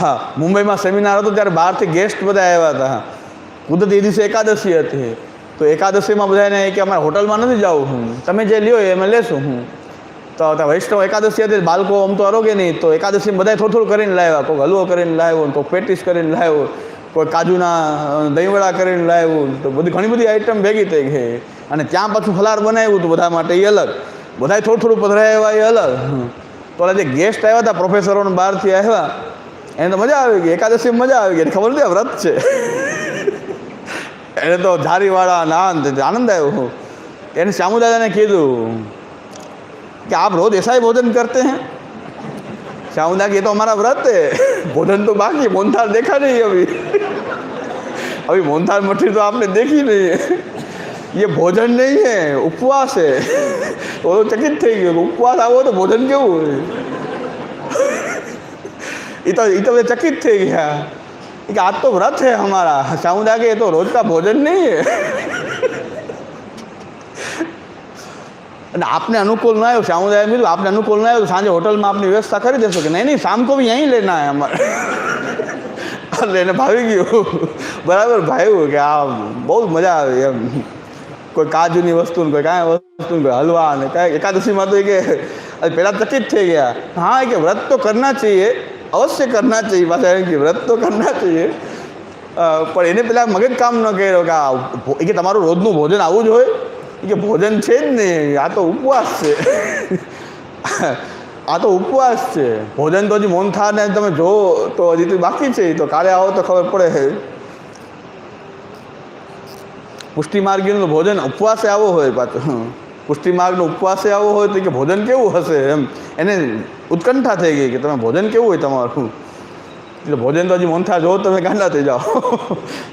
હા, મુંબઈમાં સેમિનાર હતો ત્યારે બહારથી ગેસ્ટ બધા આવ્યા હતા કુદરતી એ દિવસે એકાદશી હતી. તો એકાદશીમાં બધાને કે અમારે હોટલમાં નથી જવું હું. તમે જે લ્યો એ અમે લેશું હું. તો વૈષ્ણવ એકાદશી હતી, બાળકો આમ તો આરોગ્ય નહીં. તો એકાદશી બધા થોડું થોડું કરીને લાવ્યા. કોઈક હલવો કરીને લાવ્યો, કોઈક પેટીસ કરીને લાવ્યો. કોઈ કાજુના દહીંવડા કરીને લાવ્યું. તો બધી ઘણી બધી આઈટમ ભેગી થઈ ગઈ. અને ત્યાં પાછું ફલાર બનાવ્યું હતું બધા માટે એ અલગ. બધાય થોડું થોડું પધરાવ્યા એ અલગ. તો જે ગેસ્ટ આવ્યા હતા પ્રોફેસરોને બહારથી આવ્યા. એને તો મજા આવી ગઈ એકાદશી મજા આવી ગઈ એને ખબર નથી આ વ્રત છે એને તો ધારીવાળા ને આનંદ આનંદ આવ્યો એને શ્યામુદાદાને કીધું कि आप रोज ऐसा ही भोजन करते हैं श्यामुदा ये तो हमारा व्रत है भोजन तो बाकी मोहनथाल देखा नहीं अभी अभी मोहनथाल मठरी तो आपने देखी नहीं है ये भोजन नहीं है उपवास है वो तो चकित થઈ ગયો કે ઉપવાસ આવો તો ભોજન કેવું હોય तो ये तो चकित थे क्या हाँ। एक आज तो व्रत है हमारा हंसाऊदा कि ये तो रोज का भोजन नहीं है। आपने अनुकूल ना हो सामुदाय में तो आपने अनुकूल ना हो तो सांझे होटल में आपने व्यवस्था कर दे सके नहीं नहीं, शाम को भी यहीं लेना है हमारे। लेने भाभी की बराबर भाई हो क्या हाँ, बहुत मज़ा आ એમ કોઈ કાજુની વસ્તુ ને કોઈ કાંઈ વસ્તુ કોઈ હલવા ને કાંઈ એકાદશીમાં તો એ કે પહેલાં ચકિત થઈ ગયા હા કે વ્રત તો चाहिए અવશ્ય કરના चाहिए પાછા એમ કે વ્રત તો કરના चाहिए અ, પણ એને પેલા મગજ કામ ન કર્યો કે આ ભો- એ કે તમારું રોજનું ભોજન આવું જ હોય એ કે ભોજન છે જ નહીં આ તો ઉપવાસ છે આ તો ઉપવાસ છે ભોજન તો હજી મોનથાને તમે જો તો હજી તો બાકી છે તો કાલે આવો તો ખબર પડે પુષ્ટિ માર્ગીનું તો ભોજન ઉપવાસે આવો હોય પાછું પુષ્ટિ માર્ગનો ઉપવાસે આવો હોય તો કે ભોજન કેવું હશે એમ. એને ઉત્કંઠા થઈ ગઈ કે તમે ભોજન કેવું હોય તમારું? એટલે ભોજન તો હજી મોનથા જો તમે ગાંડા થઈ જાઓ.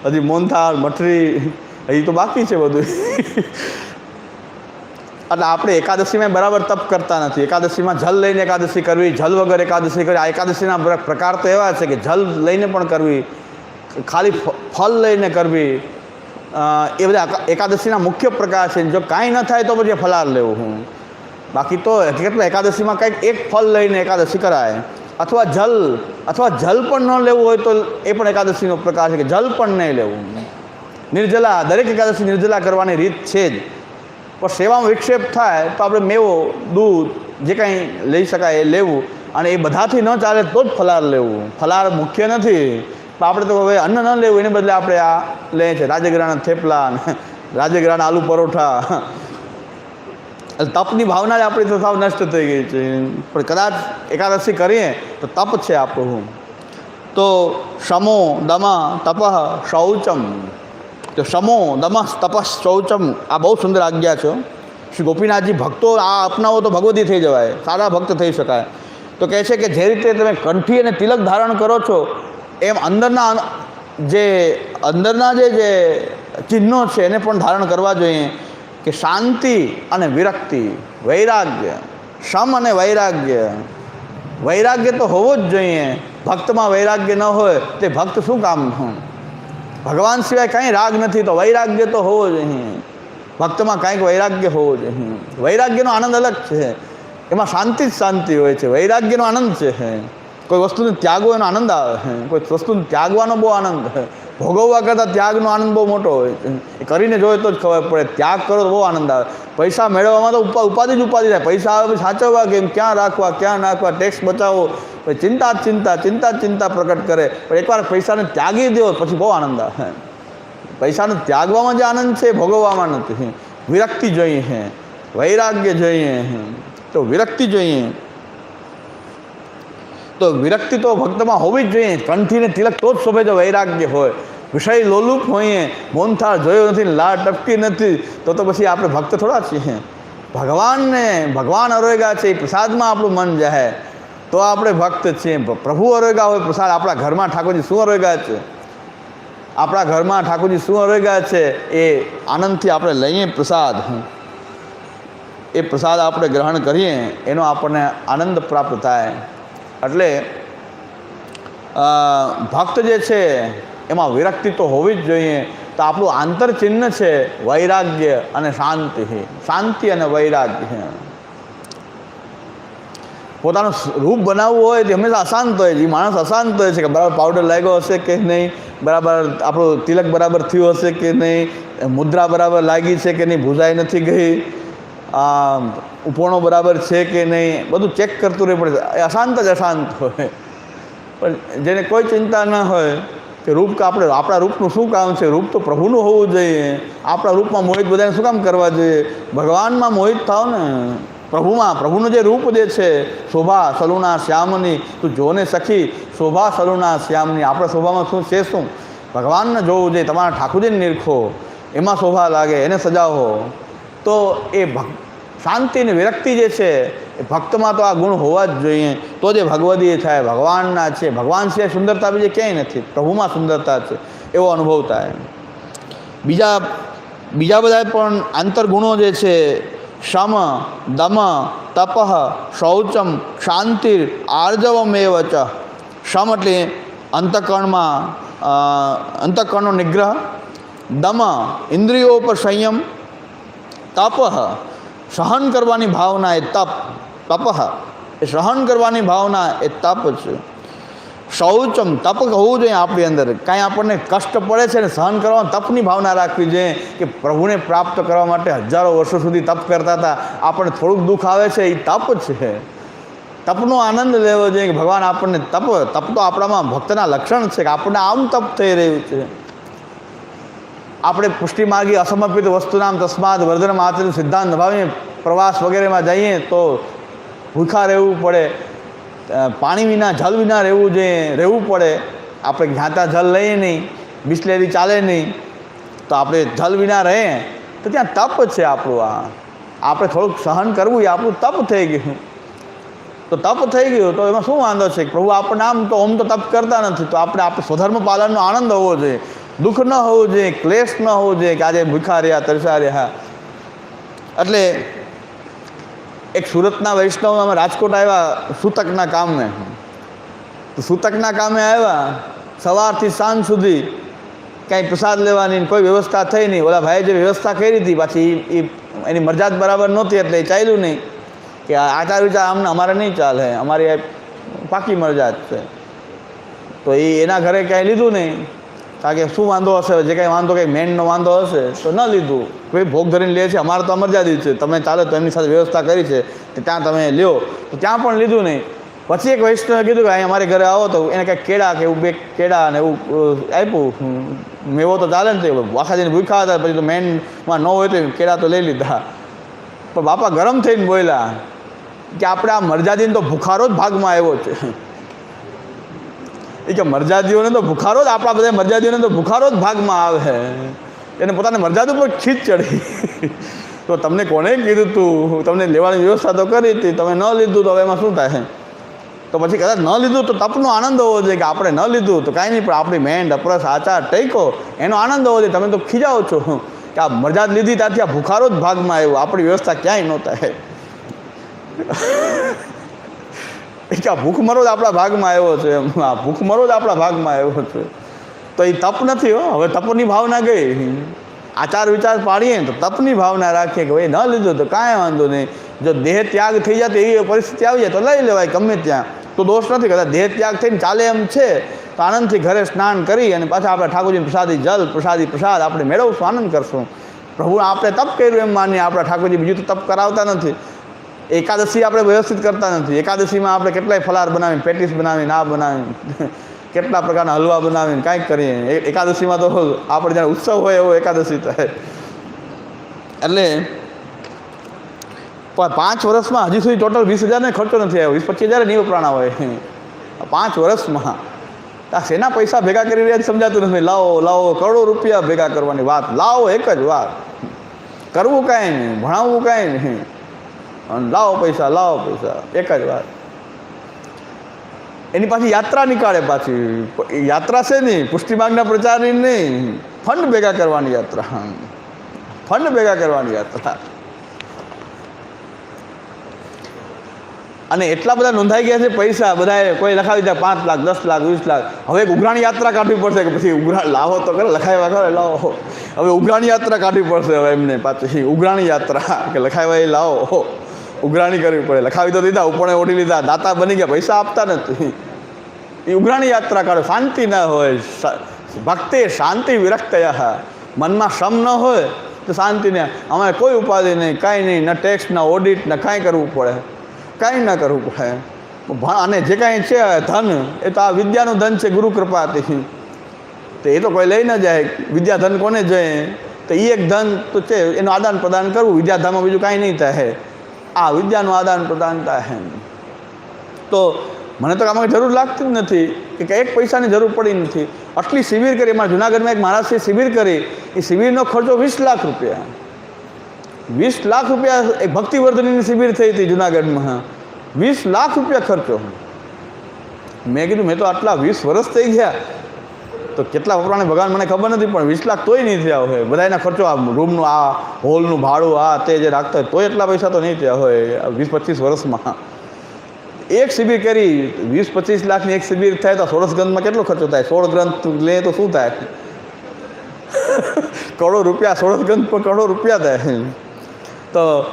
હજી મોનથાળ મઠરી, હજી તો બાકી છે બધું. એટલે આપણે એકાદશીમાં બરાબર તપ કરતા નથી. એકાદશીમાં જલ લઈને એકાદશી કરવી, જલ વગર એકાદશી કરવી. આ એકાદશીના પ્ર- પ્રકાર તો એવા છે કે જલ લઈને પણ કરવી, ખાલી ફલ લઈને કરવી. એ બધા એકાદશીના મુખ્ય પ્રકાર છે. જો કાંઈ ન થાય તો પછી ફલાર લેવું હું. બાકી તો હકીકતમાં એકાદશીમાં કંઈક એક ફલ લઈને એકાદશી કરાય. અથવા જલ અથવા જલ પણ ન લેવું હોય તો એ પણ એકાદશીનો પ્રકાર છે કે જલ પણ નહીં લેવું. નિર્જલા, દરેક એકાદશી નિર્જલા કરવાની રીત છે જ. પણ સેવામાં વિક્ષેપ થાય તો આપણે મેવો, દૂધ, જે કાંઈ લઈ શકાય એ લેવું. અને એ બધાથી ન ચાલે તો જ ફલાર લેવું. ફલાર મુખ્ય નથી. આપણે તો હવે અન્ન ન લેવું, એને બદલે આપણે આ લઈએ છીએ રાજગરાના થેપલા રાજગરાના આલુ પરોઠા. તપની ભાવના જ આપણી તો સાવ નષ્ટ થઈ ગઈ છે. પણ કદાચ એકાદશી કરીએ તો તપ છે આપણું. તો શમો દમા તપઃ શૌચમ. તો શમો દમઃ તપસ શૌચમ. આ બહુ સુંદર આજ્ઞા છે. શ્રી ગોપીનાથજી ભક્તો, આ અપનાવો તો ભગવતી થઈ જવાય. સારા ભક્ત થઈ શકાય. તો કહે છે કે જે રીતે તમે કંઠી અને તિલક ધારણ કરો છો એમ અંદરના જે અંદરના જે જે ચિહ્નો છે એને પણ ધારણ કરવા જોઈએ કે શાંતિ અને વિરક્તિ, વૈરાગ્ય સમ અને વૈરાગ્ય. વૈરાગ્ય તો હોવો જ જોઈએ. ભક્તમાં વૈરાગ્ય ન હોય તે ભક્ત શું કામનું ભગવાન સિવાય કાંઈ રાગ નથી તો વૈરાગ્ય તો હોવો જોઈએ. ભક્તમાં કાંઈક વૈરાગ્ય હોવો જોઈએ. વૈરાગ્યનો આનંદ અલગ છે. એમાં શાંતિ જ શાંતિ હોય છે. વૈરાગ્યનો આનંદ છે. કોઈ વસ્તુને ત્યાગો એનો આનંદ આવે. કોઈ વસ્તુને ત્યાગવાનો બહુ આનંદ. ભોગવવા કરતાં ત્યાગનો આનંદ બહુ મોટો હોય એ કરીને જોઈએ તો જ ખબર પડે. ત્યાગ કરો તો બહુ આનંદ આવે. પૈસા મેળવવામાં તો ઉપા, ઉપાધિ જ ઉપાધિ થાય. પૈસા આવે સાચવવા કેમ ક્યાં રાખવા, ક્યાં નાખવા ટેક્સ બચાવો પછી ચિંતા જ ચિંતા ચિંતા જ ચિંતા પ્રકટ કરે. પણ એકવાર પૈસાને ત્યાગી દેવો પછી બહુ આનંદ આવે. પૈસાને ત્યાગવામાં જે આનંદ છે ભોગવવામાં નથી. વિરક્તિ જોઈએ. છે વૈરાગ્ય જોઈએ. તો વિરક્તિ જોઈએ. તો વિરક્તિ તો ભક્તમાં હોવી જ જોઈએ. કંઠીને તિલક તો જ શોભે જો વૈરાગ્ય હોય. વિષય લોલુપ હોઈએ મોનથાળ જોયો નથી લા ટપકી નથી, તો તો પછી આપણે ભક્ત થોડા છીએ. ભગવાનને, ભગવાન અરોગા છે, એ પ્રસાદમાં આપણું મન જાય તો આપણે ભક્ત છીએ. પ્રભુ અરોગા હોય, પ્રસાદ આપણા ઘરમાં ઠાકોરજી શું અરોગા છે? આપણા ઘરમાં ઠાકોરજી શું અરોગા છે? એ આનંદથી આપણે લઈએ પ્રસાદ. એ પ્રસાદ આપણે ગ્રહણ કરીએ, એનો આપણને આનંદ પ્રાપ્ત થાય. એટલે ભક્ત જે છે, એમાં વિરક્તિ તો હોવી જ જોઈએ, તો આપણું આંતરચિહ્ન છે, વૈરાગ્ય અને શાંતિ. શાંતિ અને વૈરાગ્ય. પોતાનું રૂપ બનાવવું હોય તે હંમેશા અશાંત હોય છે. એ માણસ અશાંત હોય છે કે બરાબર પાવડર લાગ્યો હશે કે નહીં, બરાબર આપણું તિલક બરાબર થયું હશે કે નહીં, મુદ્રા બરાબર લાગી છે કે નહીં, ભૂજાઈ નથી ગઈ. ઉપોણો બરાબર છે કે નહીં, બધું ચેક કરતું રહેવું પડે. એ અશાંત જ અશાંત હોય. પણ જેને કોઈ ચિંતા ન હોય કે રૂપ આપણે, આપણા રૂપનું શું કામ છે? રૂપ તો પ્રભુનું હોવું જોઈએ. આપણા રૂપમાં મોહિત બધાને શું કામ કરવા જોઈએ? ભગવાનમાં મોહિત થાવ ને. પ્રભુમાં, પ્રભુનું જે રૂપ જે છે, શોભા, સલુના, શ્યામની, તું જોને સખી, શોભા, સલુના, શ્યામની, આપણા શોભામાં શું છે શું? ભગવાનને જોવું જોઈએ, તમારા ઠાકુરજીને નિરખો. એમાં શોભા લાગે, એને સજાવો. તો એ ભક્ શાંતિ અને વિરક્તિ જે છે એ ભક્તમાં તો આ ગુણ હોવા જ જોઈએ. તો જે ભગવદીય થાય ભગવાનના છે ભગવાન સિવાય સુંદરતા બીજે ક્યાંય નથી. પ્રભુમાં સુંદરતા છે એવો અનુભવ થાય. બીજા બીજા બધા પણ આંતરગુણો જે છે શમ દમ તપ શૌચમ શાંતિર આર્જવમેવ ચ શમ એટલે અંતઃકરણમાં અ, નિગ્રહ દમ ઇન્દ્રિયો પર સંયમ તપ સહન કરવાની ભાવના એ તપ તપ. એ સહન કરવાની ભાવના એ તપ છે. શૌચમ તપ હોવું જોઈએ આપણી અંદર. કાંઈ આપણને કષ્ટ પડે છે ને સહન કરવા તપની ભાવના રાખવી જોઈએ કે પ્રભુને પ્રાપ્ત કરવા માટે હજારો વર્ષો સુધી તપ કરતા હતા. આપણને થોડુંક દુઃખ આવે છે, એ તપ છે. તપનો આનંદ લેવો જોઈએ કે ભગવાન આપણને તપ તપ તો આપણામાં ભક્તના લક્ષણ છે કે આપણને આમ તપ થઈ રહ્યું છે. આપણે પુષ્ટિ માર્ગી અસમર્પિત વસ્તુનામ, તસ્માદ, વર્ધન, માત્ર, સિદ્ધાંત નભાવીને પ્રવાસ વગેરેમાં જઈએ તો ભૂખા રહેવું પડે. પાણી વિના જલ વિના રહેવું જોઈએ રહેવું પડે, આપણે જ્ઞાતા જલ લઈએ નહીં, બિસ્લેરી ચાલે નહીં, તો આપણે જલ વિના રહીએ. તો ત્યાં તપ છે આપણું આ. આપણે થોડુંક સહન કરવું એ આપણું તપ થઈ ગયું. તો તપ થઈ ગયું, તો એમાં શું વાંધો છે? પ્રભુ આપણને આમ તો ઓમ તો તપ કરતા નથી, તો આપણે આપણે સ્વધર્મ પાલનનો આનંદ હોવો જોઈએ. દુઃખ ન હોવું જોઈએ, ક્લેશ ન હોવું જોઈએ કે આજે ભૂખા રહ્યા તરસા રહ્યા. એટલે એક સુરતના વૈષ્ણવ અમે રાજકોટ આવ્યા સૂતકના કામે તો સૂતકના કામે આવ્યા, સવારથી સાંજ સુધી કાંઈ પ્રસાદ લેવાની કોઈ વ્યવસ્થા થઈ નહીં. ઓલા ભાઈએ જે વ્યવસ્થા કરી હતી, પાછી એ એની મરજાદ બરાબર નહોતી એટલે એ ચાલ્યું નહીં કે આચાર વિચાર આમને અમારે નહીં ચાલે, અમારી પાકી મરજાદ છે. તો એ એના ઘરે ક્યાંય લીધું નહીં. કારણ કે શું વાંધો હશે? જે કાંઈ વાંધો કંઈ મેનનો વાંધો હશે તો ન લીધું. કોઈ ભોગ ધરીને લે છે. અમારે તો અમરજાદી છે. તમે ચાલે તો એમની સાથે વ્યવસ્થા કરી છે. કે ત્યાં તમે લ્યો. તો ત્યાં પણ લીધું નહીં. પછી એક વૈષ્ણવે કીધું કે અહીં અમારે ઘરે આવો તો એને કંઈક કેળા કે એવું બે કેળા ને એવું આપ્યું. મેવો તો ચાલે ને તો આખા દિન ભૂખ્યા હતા. પછી તો મેનમાં ન હોય તો કેળા તો લઈ લીધા. પણ બાપા ગરમ થઈને બોલ્યા કે આપણે આ મરજાદીને તો ભૂખારો જ ભાગમાં આવ્યો છે. એ કે મરજાદીઓને તો ભૂખારો જ આપણા બધા મરજાદીઓને તો ભૂખારો જ ભાગમાં આવે એને પોતાને મરજાદ ઉપર ખીચ ચડી. તો તમને કોણે કીધું તું? તમને લેવાની વ્યવસ્થા તો કરી હતી, તમે ન લીધું તો હવે એમાં શું થાય? તો પછી કદાચ ન લીધું તો તપનો આનંદ હોવો જોઈએ કે આપણે ન લીધું તો કાંઈ નહીં, પણ આપણી મેન અપરસ, આચાર, ટેકો, એનો આનંદ હોવો જોઈએ. તમે તો ખીજાઓ છો કે આ મરજાદ લીધી ત્યાંથી આ ભૂખારો જ ભાગમાં આવ્યો. આપણી વ્યવસ્થા ક્યાંય ન થાય. એ કે આ ભૂખમરો જ આપણા ભાગમાં આવ્યો છે એમ. આ ભૂખમરો જ આપણા ભાગમાં આવ્યો છે. તો એ તપ નથી હો. હવે તપની ભાવના ગઈ. આચાર વિચાર પાડીએ તો તપની ભાવના રાખીએ કે ભાઈ ન લીધું તો કાંઈ વાંધો નહીં. જો દેહ ત્યાગ થઈ જાય તો એવી પરિસ્થિતિ આવી જાય તો લઈ લેવાય ગમે ત્યાં. તો દોષ નથી કદાચ દેહ ત્યાગ થઈને ચાલે એમ છે. તો આનંદથી ઘરે સ્નાન કરી અને પાછા આપણે ઠાકોરજીની પ્રસાદી જલ, પ્રસાદી પ્રસાદ આપણે મેળવશું, આનંદ કરશું. પ્રભુ આપણે તપ કર્યું એમ માનીએ. આપણા ઠાકોરજી બીજું તો તપ કરાવતા નથી. એકાદશી આપણે વ્યવસ્થિત કરતા નથી. એકાદશીમાં આપણે કેટલાય ફલાર બનાવીને, પેટીસ બનાવીને, આ બનાવીને, કેટલા પ્રકારના હલવા બનાવીને કાંઈક કરીએ. એકાદશીમાં તો આપણે જ્યારે ઉત્સવ હોય એવો એકાદશી થાય. એટલે પાંચ વર્ષમાં હજી સુધી ટોટલ વીસ હજારને ખર્ચો નથી આવ્યો. વીસ પચીસ હજાર નહીં વપરાણા હોય પાંચ વર્ષમાં. આ શેના પૈસા ભેગા કરી રહ્યા સમજાતું નથી. લાવો લાવો, કરોડો રૂપિયા ભેગા કરવાની વાત. લાવો એક જ વાત. કરવું કાંઈ નહીં, ભણાવવું કાંઈ નહીં. અને લાવો પૈસા લાવો પૈસા. એક જ વાત. એની પાછી યાત્રા નીકાળે પાછી. યાત્રા છે નહીં પુષ્ટિમાર્ગના પ્રચારની નહીં. ફંડ ભેગા કરવાની યાત્રા. ફંડ ભેગા કરવાની યાત્રા. અને એટલા બધા નોંધાઈ ગયા છે પૈસા, બધાએ કોઈ લખાવી દીધા પાંચ લાખ, દસ લાખ, વીસ લાખ. હવે ઉઘરાણી યાત્રા કાઢવી પડશે કે પછી ઉઘરા, લાવો તો કરે લખાવ્યા કરે લાવો. હવે ઉઘરાણી યાત્રા કાઢવી પડશે હવે એમને પાછી. ઉઘરાણી યાત્રા, કે લખાવ્યા એ લાવો. ઉઘરાણી કરવી પડે. લખાવી તો દીધા ઉપણે ઓઢી લીધા. દાતા બની ગયા, પૈસા આપતા નથી. એ ઉઘરાણી યાત્રા કાઢો. શાંતિ ન હોય. ભક્તિ શાંતિ વિરક્તયા. મનમાં શ્રમ ન હોય તો શાંતિ ને. અમારે કોઈ ઉપાધિ નહીં, કાંઈ નહીં. ન ટેક્સ ન ઓડિટ ન કાંઈ કરવું પડે. કાંઈ ન કરવું પડે. અને જે કાંઈ છે, ધન, એ તો આ વિદ્યાનું ધન છે, ગુરુ કૃપાથી. તો એ તો કોઈ લઈ ન જાય. વિદ્યા ધન કોને જોઈએ? તો એ એક ધન તો છે, એનું આદાન પ્રદાન કરવું વિદ્યાધામમાં બીજું કાંઈ નહીં થાય. આ વિદ્યાનું આદાન પ્રદાન થાય તો મને તો આમાં જરૂર લાગતી જ નથી કે એક પૈસાની જરૂર પડી નથી. આટલી શિબિર કરી એમાં જુનાગઢમાં એક મહારાજશ્રી શિબિર કરી, એ શિબિરનો ખર્ચો વીસ લાખ રૂપિયા. વીસ લાખ રૂપિયા એક ભક્તિવર્ધની શિબિર થઈ હતી જુનાગઢમાં. વીસ લાખ રૂપિયા ખર્ચો. મેં કીધું, મેં તો આટલા વીસ વર્ષ થઈ ગયા. તો કેટલા વપરાણે ભગવાન મને ખબર નથી, પણ વીસ લાખ તોય નહીં થયા હોય. બધાના ખર્ચો આ રૂમનું, આ હોલનું, ભાડું, આ તે જે રાખતા હોય, તોય એટલા પૈસા તો નહીં થયા હોય વીસ પચીસ વર્ષમાં. એક શિબિર કરી, વીસ પચીસ લાખની એક શિબિર થાય તો સોળસ ગ્રંથમાં કેટલો ખર્ચો થાય? સોળ ગ્રંથ લે તો શું થાય? કરોડો રૂપિયા, સોળસ ગ્રંથ પર કરોડો રૂપિયા થાય. તો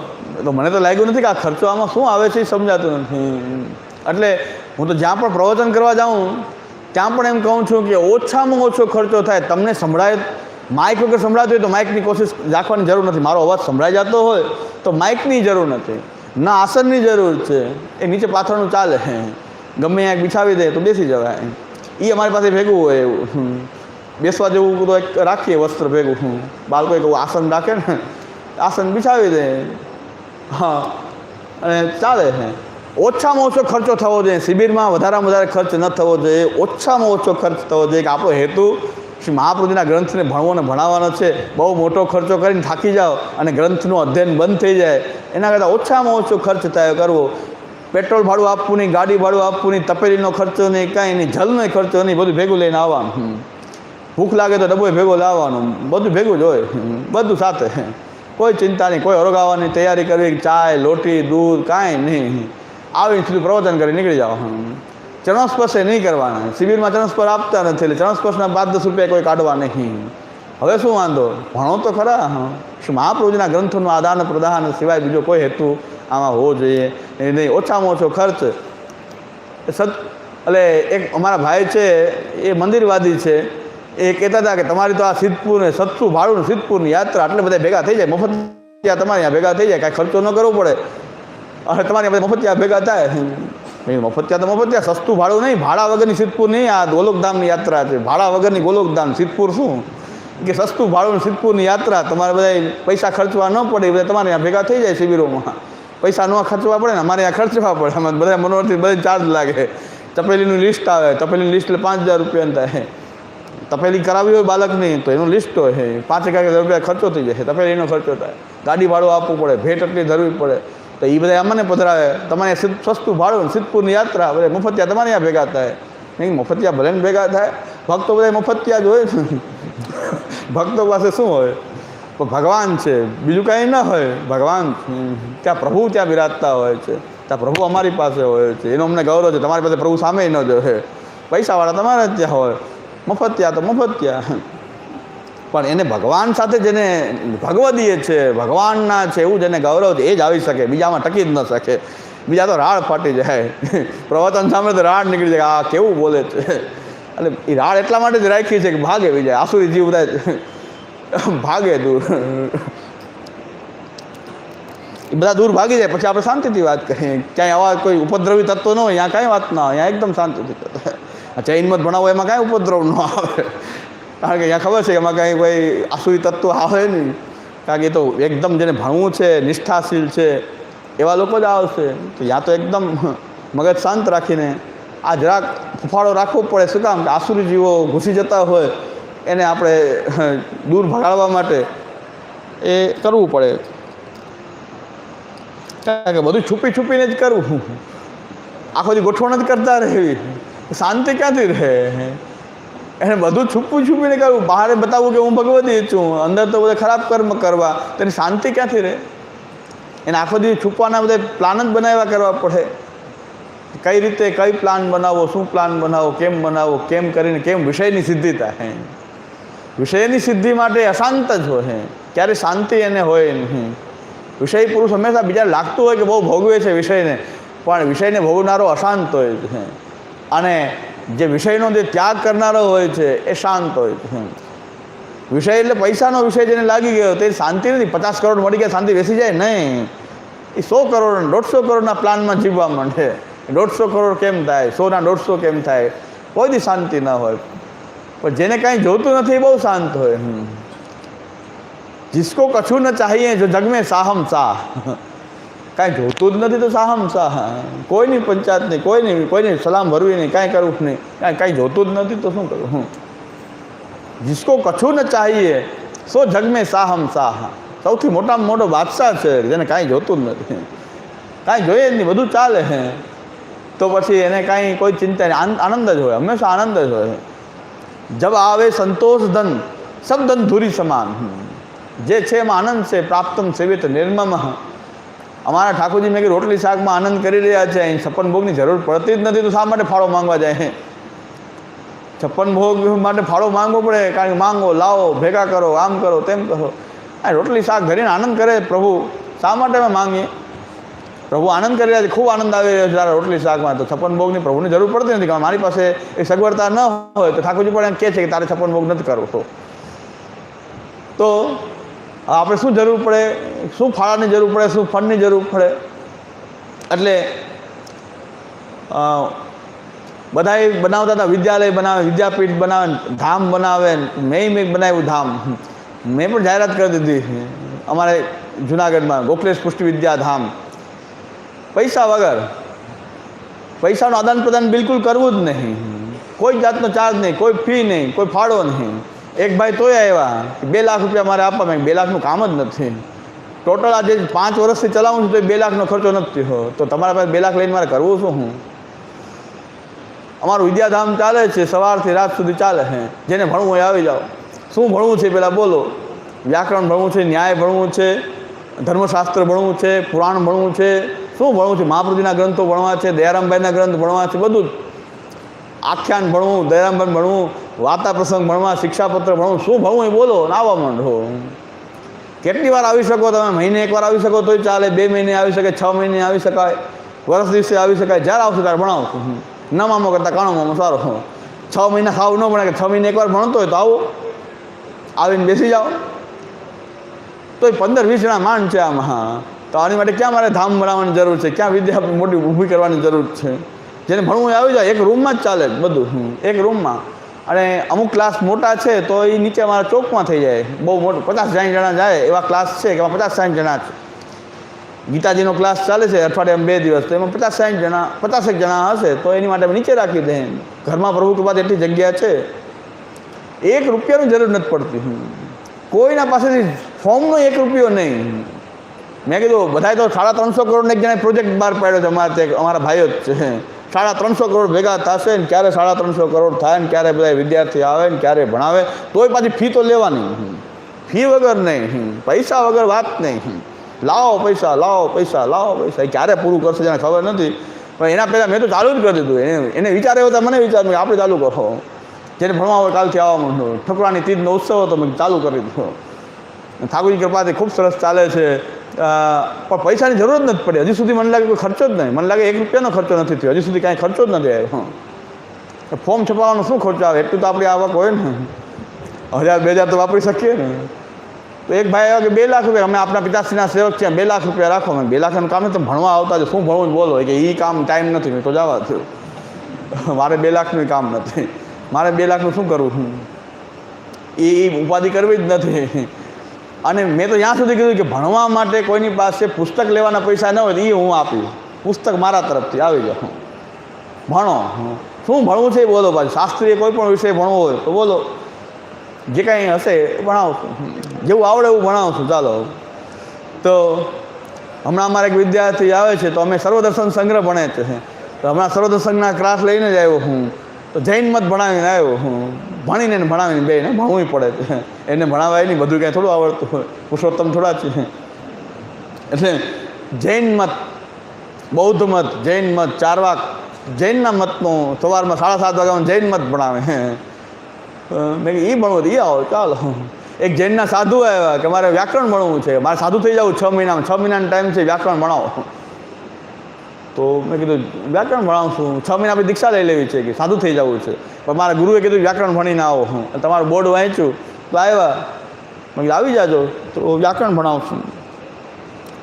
તો મને તો લાગ્યું નથી કે આ ખર્ચો આમાં શું આવે છે એ સમજાતું નથી. એટલે હું તો જ્યાં પણ પ્રવચન કરવા જાઉં ત્યાં પણ એમ કહું છું કે ઓછામાં ઓછો ખર્ચો થાય, તમને સંભળાય, માઇક વગર સંભળાતું હોય તો માઇકની કોશિશ રાખવાની જરૂર નથી. મારો અવાજ સંભળાઈ જતો હોય તો માઇકની જરૂર નથી. ના આસનની જરૂર છે. એ નીચે પાથરનું ચાલે. ગમે ત્યાં બિછાવી દે તો બેસી જવાય. એ અમારી પાસે ભેગું હોય એવું. બેસવા જેવું તો એક રાખીએ, વસ્ત્ર ભેગું. બાળકો એક આસન રાખે ને, આસન બિછાવી દે. હા. અને ચાલે છે ઓછામાં ઓછો ખર્ચો થવો જોઈએ. શિબિરમાં વધારામાં વધારે ખર્ચ ન થવો જોઈએ. ઓછામાં ઓછો ખર્ચ થવો જોઈએ. કે આપણો હેતુ શ્રી મહાપ્રભુજીના ગ્રંથને ભણવો અને ભણાવવાનો છે. બહુ મોટો ખર્ચો કરીને થાકી જાઓ અને ગ્રંથનું અધ્યયન બંધ થઈ જાય. એના કરતાં ઓછામાં ઓછો ખર્ચ થાય કરવો. પેટ્રોલ ભાડું આપવું નહીં, ગાડી ભાડું આપવું નહીં, તપેલીનો ખર્ચો નહીં, કાંઈ નહીં, જલનો ખર્ચો નહીં, બધું ભેગું લઈને આવવાનું. ભૂખ લાગે તો ડબ્બો ભેગો લાવવાનું. બધું ભેગું જ હોય. બધું સાથે. કોઈ ચિંતા નહીં, કોઈ હરોગાવાની તૈયારી કરવી, ચાય, લોટી, દૂધ, કાંઈ નહીં. આવીને સીધું પ્રવચન કરી નીકળી જાઓ. ચરણસ્પર્શ એ નહીં કરવાના. શિબિરમાં ચરણસ્પર્શ આપતા નથી, એટલે ચરણસ્પર્શના પાંચ દસ રૂપિયા કોઈ કાઢવા નહીં. હવે શું વાંધો? ભણો તો ખરા શું મહાપ્રભુજીના ગ્રંથોનું આદાન પ્રદાન સિવાય બીજો કોઈ હેતુ આમાં હોવો જોઈએ? નહીં, ઓછામાં ઓછો ખર્ચ. સત, એટલે એક અમારા ભાઈ છે, એ મંદિરવાદી છે. એ કહેતા હતા કે તમારી તો આ સિદ્ધપુર ને સત્સુ ભાડું સિદ્ધપુરની યાત્રા આટલે બધા ભેગા થઈ જાય, મફત ત્યાં તમારે ત્યાં ભેગા થઈ જાય, કાંઈ ખર્ચો ન કરવો પડે. અને તમારે બધા મફતિયા ભેગા થાય. નહીં, મફતિયા તો મફતિયા, સસ્તું ભાડું નહીં, ભાડા વગરની સિદ્ધપુર નહીં, આ ગોલોકધામની યાત્રા છે. ભાડા વગરની ગોલોકધામ, સિદ્ધપુર શું? કે સસ્તું ભાડું સિદ્ધપુરની યાત્રા, તમારે બધા પૈસા ખર્ચવા ન પડે બધા તમારે ત્યાં ભેગા થઈ જાય શિબિરોમાં. પૈસા ન ખર્ચવા પડે ને, અમારે ત્યાં ખર્ચવા પડે. અમે બધા મનોરથી બધા ચાર્જ લાગે. તપેલીનું લિસ્ટ આવે, તપેલીનું લિસ્ટ એટલે પાંચ હજાર રૂપિયાની થાય. તપેલી કરાવી હોય બાળકની, તો એનું લિસ્ટ હોય. પાંચ એક હજાર રૂપિયા ખર્ચો થઈ જશે તપેલીનો ખર્ચો થાય. ગાડી ભાડું આપવું પડે, ભેટ એટલી ધરવી પડે. તો એ બધા અમને પધરાવે. તમારે સસ્તું ભાડું સિદ્ધપુરની યાત્રા બધા મફતિયા તમારે ત્યાં ભેગા થાય. નહીં, મફતિયા ભલે ભેગા થાય. ભક્તો બધા મફતિયા જ હોય ભક્તો પાસે શું હોય? પણ ભગવાન છે. બીજું કાંઈ ન હોય. ભગવાન ત્યાં પ્રભુ ત્યાં બિરાજતા હોય છે. ત્યાં પ્રભુ અમારી પાસે હોય છે. એનો અમને ગૌરવ છે. તમારી પાસે પ્રભુ સામે ન જોવે પૈસાવાળા તમારે જ ત્યાં હોય. મફતિયા તો મફતિયા. પણ એને ભગવાન સાથે જેને ભગવદીય છે, ભગવાનના છે એવું જેને ગૌરવ છે, એ જ આવી શકે, બીજામાં ટકી જ ન શકે. બીજા તો રાડ ફાટી જાય. પ્રવચન સામે તો રાડ નીકળી જાય આ કેવું બોલે છે? એટલે એ રાડ એટલા માટે જ રાખી છે કે ભાગે બીજા આસુરી જીવ બધા ભાગે દૂર. એ બધા દૂર ભાગી જાય. પછી આપણે શાંતિથી વાત કરીએ. ક્યાંય આવા કોઈ ઉપદ્રવી તત્વો ન હોય, ત્યાં કાંઈ વાત ના હોય ત્યાં એકદમ શાંતિથી. ચૈનમત ભણાવો, એમાં કાંઈ ઉપદ્રવ ન આવે. કારણ કે ત્યાં ખબર છે એમાં કાંઈ કોઈ આસુરી તત્વ આવે નહીં. કારણ કે એ તો એકદમ જેને ભણવું છે, નિષ્ઠાશીલ છે, એવા લોકો જ આવશે. તો યા તો એકદમ મગજ શાંત રાખીને આ જરાક ફૂફાળો રાખવો પડે. શું કામ? કે આસુરી જીવો ઘૂસી જતા હોય, એને આપણે દૂર ભગાડવા માટે એ કરવું પડે. કારણ કે બધું છુપી છુપીને જ કરવું. આખો દી ગોઠવણ જ કરતા રહેવી. શાંતિ ક્યાંથી રહે? એને બધું છુપું છુપીને કરવું બહાર બતાવવું કે હું ભગવતી છું. અંદર તો બધા ખરાબ કર્મ કરવા. તેની શાંતિ ક્યાંથી રહે? એને આખો દિવસ છુપવાના બધા પ્લાન જ બનાવ્યા કરવા પડે. કઈ રીતે કઈ પ્લાન બનાવો, શું પ્લાન બનાવો, કેમ બનાવો, કેમ કરીને, કેમ વિષયની સિદ્ધિ થાય વિષયની સિદ્ધિ માટે અશાંત જ હોય ક્યારે શાંતિ એને હોય નહીં. વિષય પુરુષ હંમેશા બીજા લાગતું હોય કે બહુ ભોગવે છે વિષયને. પણ વિષયને ભોગવનારો અશાંત હોય છે અને જે વિષયનો જે ત્યાગ કરનારો હોય છે, એ શાંત હોય છે વિષય એટલે પૈસાનો વિષય જેને લાગી ગયો, તે શાંતિ નથી. પચાસ કરોડ મળી ગયા, શાંતિ બેસી જાય? નહીં. એ સો કરોડ, દોઢસો કરોડના પ્લાનમાં જીવવા માંડે. દોઢસો કરોડ કેમ થાય? સોના દોઢસો કેમ થાય? કોઈ બી શાંતિ ન હોય. પણ જેને કાંઈ જોતું નથી બહુ શાંત હોય. જિસકો કછું ન ચાહીએ, જો જગમે સાહમ સાહ. કાંઈ જોતું જ નથી તો સાહમ સાહ કોઈની પંચાયત નહીં કોઈ નહીં કોઈને સલામ ભરવી નહીં, કાંઈ કરવું નહીં. કાંઈ કાંઈ જોતું જ નથી તો શું કરું? હું? જીસકો કછું ન ચાહીએ, સો જગમે સાહમ સાહ. સૌથી મોટામાં મોટો બાદશાહ છે, જેને કાંઈ જોતું જ નથી. કાંઈ જોઈએ જ નહીં, બધું ચાલે છે. તો પછી એને કાંઈ કોઈ ચિંતા નહીં. આનંદ જ હોય, હંમેશા આનંદ જ હોય. જબ આવે સંતોષ ધન શબ્દન ધુરી ધૂરી સમાન. જે છે એમાં આનંદ છે, પ્રાપ્તમ સેવિત નિર્મમ. અમારા ઠાકોરજી મેં કે રોટલી શાકમાં આનંદ કરી રહ્યા છે, અહીં છપ્પન ભોગની જરૂર પડતી જ નથી, તો શા માટે ફાળો માંગવા જાય? છપ્પન ભોગ માટે ફાળો માંગવો પડે, કારણ કે માંગો, લાવો, ભેગા કરો, આમ કરો, તેમ કરો. આ રોટલી શાક ધરીને આનંદ કરે પ્રભુ, શા માટે અમે માંગીએ? પ્રભુ આનંદ કરી રહ્યા છે, ખૂબ આનંદ આવી રહ્યો છે તારા રોટલી શાકમાં, તો છપ્પન ભોગની પ્રભુની જરૂર પડતી નથી, કારણ મારી પાસે એ સગવડતા ન હોય, તો ઠાકોરજી પણ એમ કહે છે કે તારે છપ્પન ભોગ નથી કરવો. તો આપણે શું જરૂર પડે? શું ફાળાની જરૂર પડે? શું ફંડની જરૂર પડે? એટલે બધા બનાવતા હતા, વિદ્યાલય બનાવે, વિદ્યાપીઠ બનાવે, ધામ બનાવે, મેં મેં બનાવ્યું ધામ. મેં પણ જાહેરાત કરી દીધી. અમારે જુનાગઢમાં, ગોખલેશ પુષ્ટિ વિદ્યા ધામ. પૈસા વગર. પૈસાનું આદાન પ્રદાન બિલકુલ કરવું જ નહીં. કોઈ જાતનો ચાર્જ નહીં, કોઈ ફી નહીં, કોઈ ફાળો નહીં. એક ભાઈ તોય આવ્યા. બે લાખ રૂપિયા મારે આપવા બે લાખનું કામ જ નથી. ટોટલ આજે પાંચ વર્ષથી ચલાવું છું તો બે લાખનો ખર્ચો નથી થયો. તો તમારા પાસે બે લાખ લઈને મારે કરવું શું હું? અમારું વિદ્યાધામ ચાલે છે. સવારથી રાત સુધી ચાલે છે. જેને ભણવું હોય આવી જાઓ. શું ભણવું છે પહેલાં બોલો. વ્યાકરણ ભણવું છે, ન્યાય ભણવું છે, ધર્મશાસ્ત્ર ભણવું છે, પુરાણ ભણવું છે. શું ભણવું છે? મહાપ્રભુજીના ગ્રંથો ભણવા છે, દયારામભાઈના ગ્રંથ ભણવા છે, બધું જ. આખ્યાન ભણવું, દયારામભાઈ ભણવું વાર્તા પ્રસંગ ભણવા, શિક્ષાપત્ર ભણવું, શું ભણવું એ બોલો ને આવવા માંડો કેટલી વાર આવી શકો તમે? મહિને એકવાર આવી શકો, તોય ચાલે. બે મહિને આવી શકે, છ મહિને આવી શકાય. વર્ષ દિવસે આવી શકાય. જ્યારે આવશે ત્યારે ભણાવશું હું ન મામો કરતાં કાણો મામો, સારો. છ મહિના ખાવ ન ભણે કે છ મહિને એકવાર ભણતો હોય તો આવો. આવીને બેસી જાઓ. તોય પંદર વીસ જણા માંડ છે આમાં તો આની માટે ક્યાં મારે ધામ બનાવવાની જરૂર છે? ક્યાં વિદ્યા મોટી ઊભી કરવાની જરૂર છે? જેને ભણવું આવી જાય. એક રૂમમાં જ ચાલે બધું. એક રૂમમાં અને અમુક ક્લાસ મોટા છે, તો એ નીચે અમારા ચોકમાં થઈ જાય. બહુ મોટું. પચાસ સાઠ જણા જાય એવા ક્લાસ છે કે એમાં પચાસ સાઠ જણા છે. ગીતાજીનો ક્લાસ ચાલે છે, અઠવાડિયામાં બે દિવસ. તો એમાં પચાસ સાઠ જણા પચાસેક જણા હશે, તો એની માટે નીચે રાખી દે ઘરમાં પ્રભુ કૃપા એટલી જગ્યા છે. એક રૂપિયાની જરૂર નથી પડતી. કોઈના પાસેથી ફોર્મનો એક રૂપિયો નહીં. મેં કીધું બધાય તો સાડા ત્રણસો કરોડને એક જણા પ્રોજેક્ટ બહાર પાડ્યો છે, અમારા તે અમારા ભાઈઓ જ છે. સાડા ત્રણસો કરોડ ભેગા થશે ને ક્યારે સાડા ત્રણસો કરોડ થાય ને ક્યારે બધા વિદ્યાર્થી આવે ને ક્યારે ભણાવે, તોય પાછી ફી તો લેવાની. ફી વગર નહીં. પૈસા વગર વાત નહીં. લાવો પૈસા લાવો પૈસા લાવો પૈસા. એ ક્યારે પૂરું કરશે જેને ખબર નથી. પણ એના પહેલાં મેં તો ચાલુ જ કરી દીધું. એને એને વિચાર એવો મને વિચાર આપણે ચાલુ કરો. જેને ભણવા હોય કાલથી આવવા માંડો. ઠકરાની તીજનો ઉત્સવ હતો, મેં ચાલુ કરી દીધો. ઠાકોરજી કૃપાથી ખૂબ સરસ ચાલે છે. પણ પૈસાની જરૂર જ નથી પડી. હજી સુધી મને લાગે કોઈ ખર્ચો જ નહીં. મને લાગે એક રૂપિયાનો ખર્ચો નથી થયો. હજી સુધી કાંઈ ખર્ચો જ નથી આવ્યો. હા. ફોર્મ છપાવવાનો શું ખર્ચો આવે? એટલું તો આપણી આવક હોય ને. હજાર, બે હજાર તો વાપરી શકીએ ને. તો એક ભાઈ આવ્યો કે બે લાખ રૂપિયા. અમે આપણા પિતાશ્રીના સેવક છે બે લાખ રૂપિયા રાખો મેં બે લાખનું કામ તમે ભણવા આવતા છે. શું ભણવું બોલો? કે એ કામ ટાઈમ નથી. મેં તો જવા થયું મારે બે લાખનું કામ નથી. મારે બે લાખનું શું કરવું? એ ઉપાધિ કરવી જ નથી. અને મેં તો ત્યાં સુધી કીધું કે ભણવા માટે કોઈની પાસે પુસ્તક લેવાના પૈસા ન હોય તો એ હું આપીશ. પુસ્તક મારા તરફથી, આવી જાઓ. ભણો. શું ભણવું છે એ બોલો પાછું. શાસ્ત્રીય કોઈ પણ વિષય ભણવો હોય તો બોલો. જે કાંઈ હશે ભણાવશું. જેવું આવડે એવું ભણાવશું. ચાલો. તો હમણાં અમારે એક વિદ્યાર્થી આવે છે તો અમે સર્વદર્શન સંગ્રહ ભણે છે. તો હમણાં સર્વદર્શનના ક્લાસ લઈને જ આવ્યો હું. તો જૈન મત ભણાવીને આવ્યો હું. ભણીને એને ભણાવીને બે એને ભણવું પડે છે. એને ભણાવાય નહીં, બધું ક્યાંય થોડું આવડતું હોય. પુરુષોત્તમ થોડા છે. એટલે જૈન મત, બૌદ્ધ મત, જૈન મત, ચારવાક, જૈનના મતનું સવારમાં સાડા સાત વાગ્યામાં જૈન મત ભણાવે. મેં એ ભણવું એ આવો, ચાલો. એક જૈનના સાધુ આવ્યા કે, મારે વ્યાકરણ ભણવું છે. મારે સાધુ થઈ જવું છ મહિનામાં. છ મહિનાનો ટાઈમ છે, વ્યાકરણ ભણાવો. તો મેં કીધું, વ્યાકરણ ભણાવશું છ. મહિના પછી દીક્ષા લઈ લેવી છે કે સાધુ થઈ જવું છે. પણ મારા ગુરુએ કીધું, વ્યાકરણ ભણીને આવો. હું તમારું બોર્ડ વાંચ્યું. તો આવ્યા. મેં કીધું, આવી જાજો. તો વ્યાકરણ ભણાવશું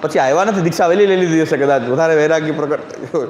પછી આવ્યા નથી, દીક્ષા વહેલી લઈ લીધી હશે કદાચ. વધારે વૈરાગ્ય પ્રગટ હોય.